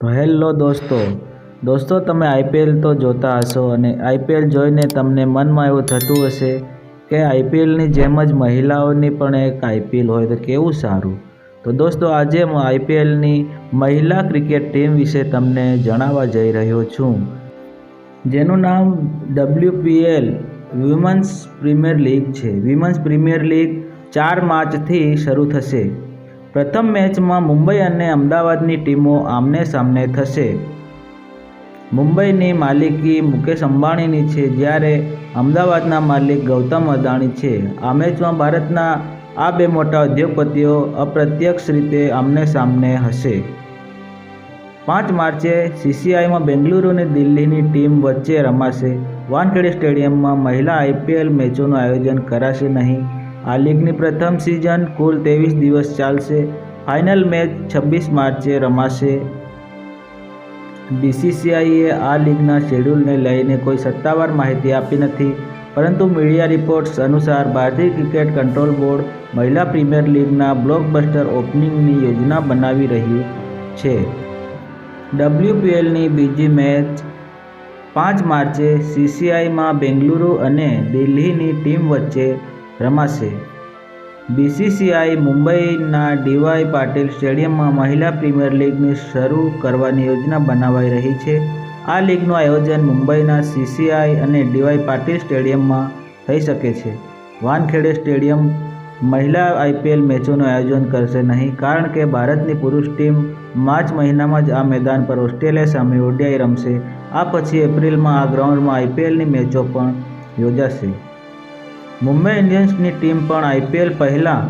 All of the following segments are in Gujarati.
તો હેલો દોસ્તો. દોસ્તો, તમે આઈપીએલ તો જોતા હશો અને આઈપીએલ જોઈને તમને મનમાં એવું થતું હશે કે આઈપીએલની જેમ જ મહિલાઓની પણ એક આઈપીએલ હોય તો કેવું સારું? તો દોસ્તો, આજે હું આઈપીએલની મહિલા ક્રિકેટ ટીમ વિશે તમને જણાવવા જઈ રહ્યો છું. જેનું નામ ડબ્લ્યુપીએલ વિમન્સ પ્રીમિયર લીગ છે. વિમન્સ પ્રીમિયર લીગ ચાર માર્ચથી શરૂ થશે. પ્રથમ મેચમાં મુંબઈ અને અમદાવાદની ટીમો આમને સામને થશે. મુંબઈની માલિકી મુકેશ અંબાણીની છે, જ્યારે અમદાવાદના માલિક ગૌતમ અદાણી છે. આ મેચમાં ભારતના આ બે મોટા ઉદ્યોગપતિઓ અપ્રત્યક્ષ રીતે આમને સામને હશે. પાંચ માર્ચે સીસીઆઈમાં બેંગલુરુ અને દિલ્હીની ટીમ વચ્ચે રમાશે. વાનખેડે સ્ટેડિયમમાં મહિલા આઈપીએલ મેચોનું આયોજન કરાશે નહીં. આ લીગની પ્રથમ સિઝન કુલ ત્રેવીસ દિવસ ચાલશે. ફાઇનલ મેચ છવ્વીસ માર્ચે રમાશે. બીસીસીઆઈએ આ લીગના શેડ્યુલને લઈને કોઈ સત્તાવાર માહિતી આપી નથી. પરંતુ મીડિયા રિપોર્ટ્સ અનુસાર ભારતીય ક્રિકેટ કંટ્રોલ બોર્ડ મહિલા પ્રીમિયર લીગના બ્લોકબસ્ટર ઓપનિંગની યોજના બનાવી રહ્યું છે. ડબ્લ્યુપીએલની બીજી મેચ પાંચ માર્ચે સીસીઆઈમાં બેંગલુરુ અને દિલ્હીની ટીમ વચ્ચે રમાશે. બીસીસીઆઈ મુંબઈના ડીવાય પાટીલ સ્ટેડિયમમાં મહિલા પ્રીમિયર લીગની શરૂ કરવાની યોજના બનાવાઈ રહી છે. આ લીગનું આયોજન મુંબઈના સીસીઆઈ અને ડીવાય પાટીલ સ્ટેડિયમમાં થઈ શકે છે. વાનખેડે સ્ટેડિયમ મહિલા આઈપીએલ મેચોનું આયોજન કરશે નહીં, કારણ કે ભારતની પુરુષ ટીમ માર્ચ મહિનામાં જ આ મેદાન પર ઓસ્ટ્રેલિયા સામે ઓડીઆઈ રમશે. આ પછી એપ્રિલમાં આ ગ્રાઉન્ડમાં આઈપીએલની મેચો પણ યોજાશે. મુંબઈ ઇન્ડિયન્સની ટીમ પણ આઈપીએલ પહેલાં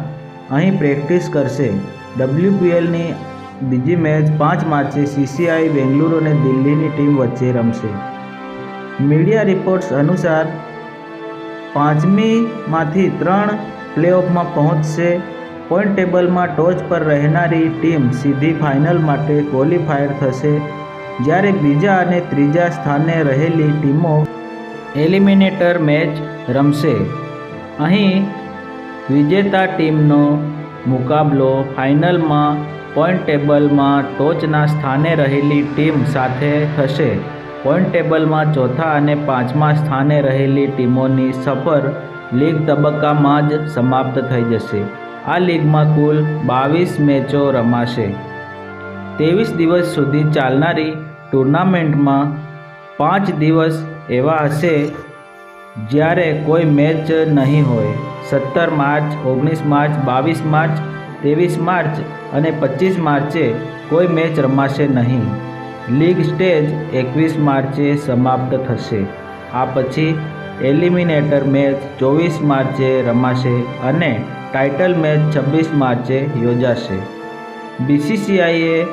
અહીં પ્રેક્ટિસ કરશે. ડબ્લ્યુપીએલની બીજી મેચ પાંચ માર્ચે સીસીઆઈ બેંગલુરુ અને દિલ્હીની ટીમ વચ્ચે રમશે. મીડિયા રિપોર્ટ્સ અનુસાર, પાંચમીમાંથી ત્રણ પ્લેઓફમાં પહોંચશે. પોઈન્ટ ટેબલમાં ટોચ પર રહેનારી ટીમ સીધી ફાઇનલ માટે ક્વોલિફાયર થશે. જ્યારે બીજા અને ત્રીજા સ્થાને રહેલી ટીમો એલિમિનેટર મેચ રમશે. અહીં વિજેતા ટીમનો મુકાબલો ફાઇનલમાં પોઈન્ટ ટેબલમાં ટોચના સ્થાને રહેલી ટીમ સાથે થશે. પોઈન્ટ ટેબલમાં ચોથા અને પાંચમા સ્થાને રહેલી ટીમોની સફર લીગ તબક્કામાં જ સમાપ્ત થઈ જશે. આ લીગમાં કુલ બાવીસ મેચો રમાશે. ત્રેવીસ દિવસ સુધી ચાલનારી ટુર્નામેન્ટમાં પાંચ દિવસ એવા હશે જ્યારે કોઈ મેચ નહીં હોય, સત્તર માર્ચ, ઓગણીસ માર્ચ, બાવીસ માર્ચ, ત્રેવીસ માર્ચ અને પચીસ માર્ચે કોઈ મેચ રમાશે નહીં. લીગ સ્ટેજ એકવીસ માર્ચે સમાપ્ત થશે. આ પછી એલિમિનેટર મેચ ચોવીસ માર્ચે રમાશે અને ટાઇટલ મેચ છવ્વીસ માર્ચે યોજાશે. બીસીસીઆઈએ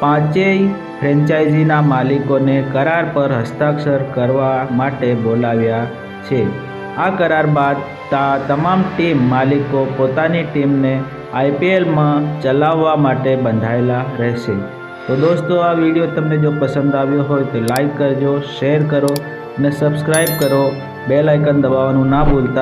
પાંચેય ફ્રેન્ચાઇઝીના માલિકોને કરાર પર હસ્તાક્ષર કરવા માટે બોલાવ્યા છે. આ કરાર બાદ તા તમામ ટીમ માલિકો પોતાની ટીમને આઈપીએલમાં ચલાવવા માટે બંધાયેલા રહેશે. તો દોસ્તો, આ વીડિયો તમને જો પસંદ આવ્યો હોય તો લાઈક કરજો, શેર કરો અને સબસ્ક્રાઈબ કરો. બેલ આઇકન દબાવવાનું ના ભૂલતા.